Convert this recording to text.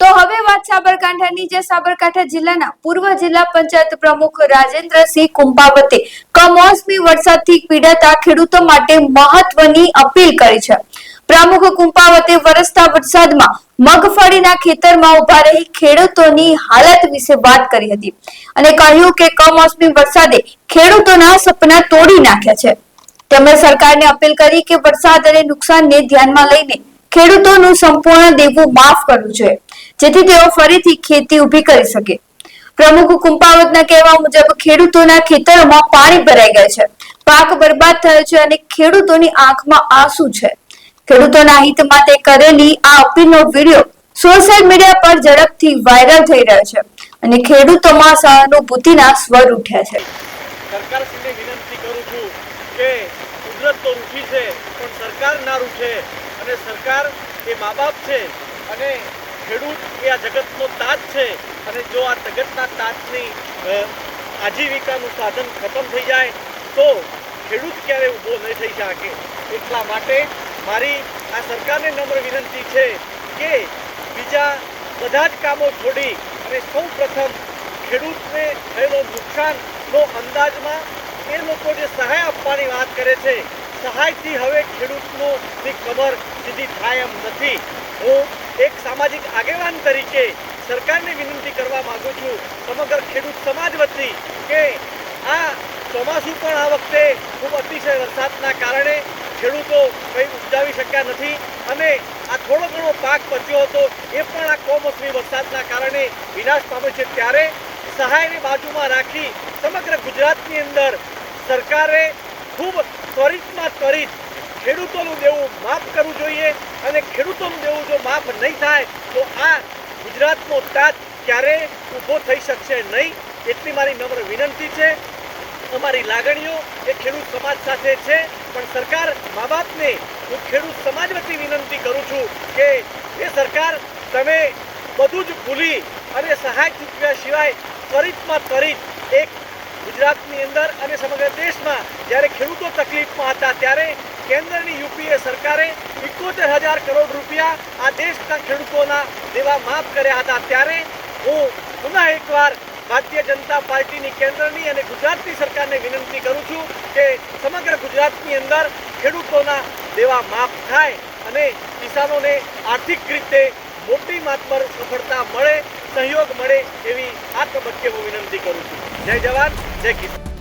તો હવે વાત સાબરકાંઠાની, જે સાબરકાંઠા જિલ્લાના પૂર્વ જિલ્લા પંચાયત પ્રમુખ રાજેન્દ્રસિંહ કુંભાવતે કમોસમી વરસાદથી પીડાતા ખેડૂતો માટે મહત્વની અપીલ કરી છે. પ્રમુખ કુંભાવતે વરસતા વરસાદમાં મગફળીના ખેતરમાં ઊભા રહી ખેડૂતોની હાલત વિશે વાત કરી હતી અને કહ્યું કે કમોસમી વરસાદે ખેડૂતોના સપના તોડી નાખ્યા છે. તેમણે સરકારને અપીલ કરી કે વરસાદ અને નુકસાનને ધ્યાનમાં લઈને ખેડૂતોનું સંપૂર્ણ દેવું માફ કરવું જોઈએ. જેથી તેઓ ફરીથી ખેતી ઊભી કરી શકે. પ્રમુખ કુંપાવતના કહેવા મુજબ ખેડૂતોના ખેતરોમાં પાણી ભરાઈ ગયા છે. પાક બરબાદ થયો છે અને ખેડૂતોની આંખમાં આંસુ છે. ખેડૂતોના હિત માટે કરેલી આ અપીલનો વીડિયો સોશિયલ મીડિયા પર ઝડપથી વાયરલ થઈ રહ્યો છે અને ખેડૂતોમાં સહાનુભૂતિના સ્વર ઉઠ્યા છે. સરકારશ્રીને વિનંતી કરું છું કે કુદરત તો રૂઠી છે, પણ સરકાર ના રૂઠે. અને સરકાર એ મા બાપ છે અને ખેડૂત એ આ જગતનો તાજ છે અને જો આ જગતના તાજની આજીવિકાનું સાધન ખતમ થઈ જાય, તો ખેડૂત ક્યારે ઊભો નહીં થઈ શકે? એટલા માટે મારી આ સરકારને નમ્ર વિનંતી છે કે બીજા બધા જ કામો છોડી અને સૌ પ્રથમ ખેડૂતને થયેલો નુકસાનનો અંદાજમાં એ લોકો જે સહાય આપવાની વાત કરે છે સહાયથી હવે ખેડૂતનો ની કમર સીધી થાય એમ નથી. હું એક સામાજિક આગેવાન તરીકે સરકારને વિનંતી કરવા માગું છું, સમગ્ર ખેડૂત સમાજ વતી, કે આ ચોમાસું પણ આ વખતે ખૂબ અતિશય વરસાદના કારણે ખેડૂતો કંઈ ઉપજાવી શક્યા નથી અને આ થોડો ઘણો પાક બચ્યો હતો, એ પણ આ કમોસમી વરસાદના કારણે વિનાશ પામે છે. ત્યારે સહાયને બાજુમાં રાખી સમગ્ર ગુજરાતની અંદર સરકારે ખૂબ ત્વરિતમાં ત્વરિત ખેડૂતોનું દેવું માફ કરવું જોઈએ અને ખેડૂતોનું દેવું જો માફ નહીં થાય, તો આ ગુજરાતનો તાજ ક્યારેય ઊભો થઈ શકશે નહીં. એટલી મારી નમ્ર વિનંતી છે. અમારી લાગણીઓ એ ખેડૂત સમાજ સાથે છે, પણ સરકાર મા બાપને હું ખેડૂત સમાજ વતી વિનંતી કરું છું કે એ સરકાર, તમે બધું જ ભૂલી અને સહાય ચૂકવ્યા સિવાય ત્વરિતમાં ત્વરિત એક ગુજરાતની અંદર અને સમગ્ર દેશમાં જ્યારે ખેડૂતો તકલીફમાં હતા ત્યારે કેન્દ્રની યુપીએ સરકારે એકોતેર હજાર કરોડ રૂપિયા આ દેશના ખેડૂતોના દેવા માફ કર્યા હતા. ત્યારે હું પુનઃ એકવાર ભારતીય જનતા પાર્ટીની કેન્દ્રની અને ગુજરાતની સરકારને વિનંતી કરું છું કે સમગ્ર ગુજરાતની અંદર ખેડૂતોના દેવા માફ થાય અને કિસાનોને આર્થિક રીતે મોટી માત્રા પર સફળતા મળે સહયોગ મળે એવી આ તબક્કે હું વિનંતી કરું છું. જય જવાન જય કિસાન.